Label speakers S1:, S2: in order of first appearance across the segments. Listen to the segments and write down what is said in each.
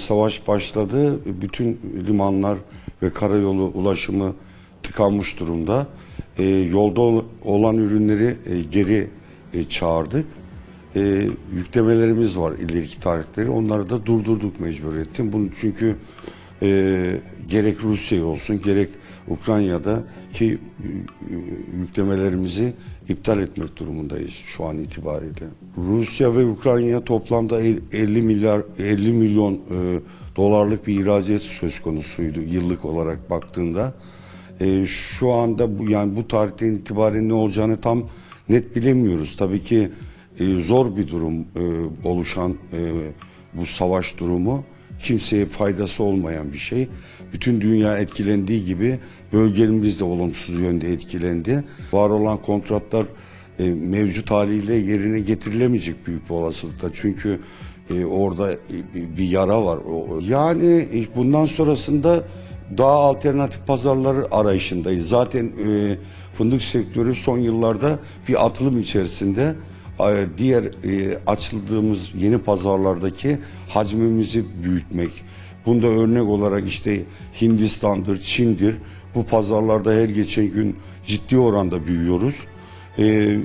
S1: savaş başladı. Bütün limanlar ve karayolu ulaşımı tıkanmış durumda. E, yolda ol- olan ürünleri e, geri e, çağırdık. E, yüklemelerimiz var ileriki tarihleri. Onları da durdurduk mecburiyetten. Bunu çünkü e, gerek Rusya olsun gerek Ukrayna'da ki e, yüklemelerimizi iptal etmek durumundayız şu an itibariyle. Rusya ve Ukrayna toplamda el- 50 milyar 50 milyon e, dolarlık bir ihracat söz konusuydu yıllık olarak baktığında. E, şu anda bu yani bu tarihten itibaren ne olacağını tam net bilemiyoruz. Tabii ki e, zor bir durum e, oluşan e, bu savaş durumu kimseye faydası olmayan bir şey. Bütün dünya etkilendiği gibi bölgemiz de olumsuz yönde etkilendi. Var olan kontratlar e, mevcut haliyle yerine getirilemeyecek büyük bir olasılıkta. Çünkü e, orada e, bir- yara var. Yani e, bundan sonrasında daha alternatif pazarları arayışındayız. Zaten e, fındık sektörü son yıllarda bir atılım içerisinde diğer e, açıldığımız yeni pazarlardaki hacmimizi büyütmek. Bunda örnek olarak işte Hindistan'dır, Çin'dir. Bu pazarlarda her geçen gün ciddi oranda büyüyoruz. E, e,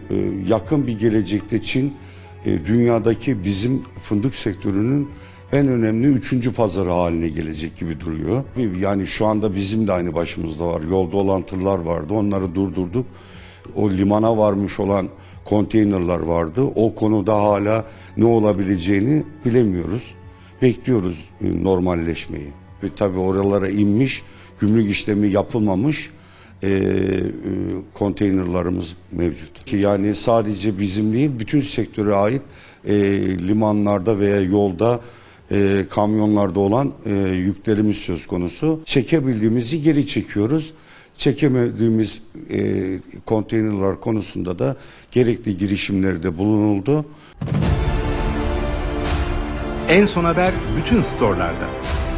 S1: yakın bir gelecekte Çin e, dünyadaki bizim fındık sektörünün en önemli üçüncü pazarı haline gelecek gibi duruyor. Yani şu anda bizim de aynı başımızda var. Yolda olan tırlar vardı. Onları durdurduk. O limana varmış olan konteynerler vardı. O konuda hala ne olabileceğini bilemiyoruz. Bekliyoruz e, normalleşmeyi. Ve tabii oralara inmiş, gümrük işlemi yapılmamış e, e, konteynerlarımız mevcut. Ki yani sadece bizim değil, bütün sektöre ait e, limanlarda veya yolda e, kamyonlarda olan e, yüklerimiz söz konusu. Çekebildiğimizi geri çekiyoruz. Çekemediğimiz e, konteynerlar konusunda da gerekli girişimlerde bulunuldu.
S2: En son haber bütün storelarda.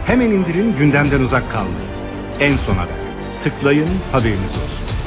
S2: Hemen indirin gündemden uzak kalmayın. En son haber. Tıklayın haberiniz olsun.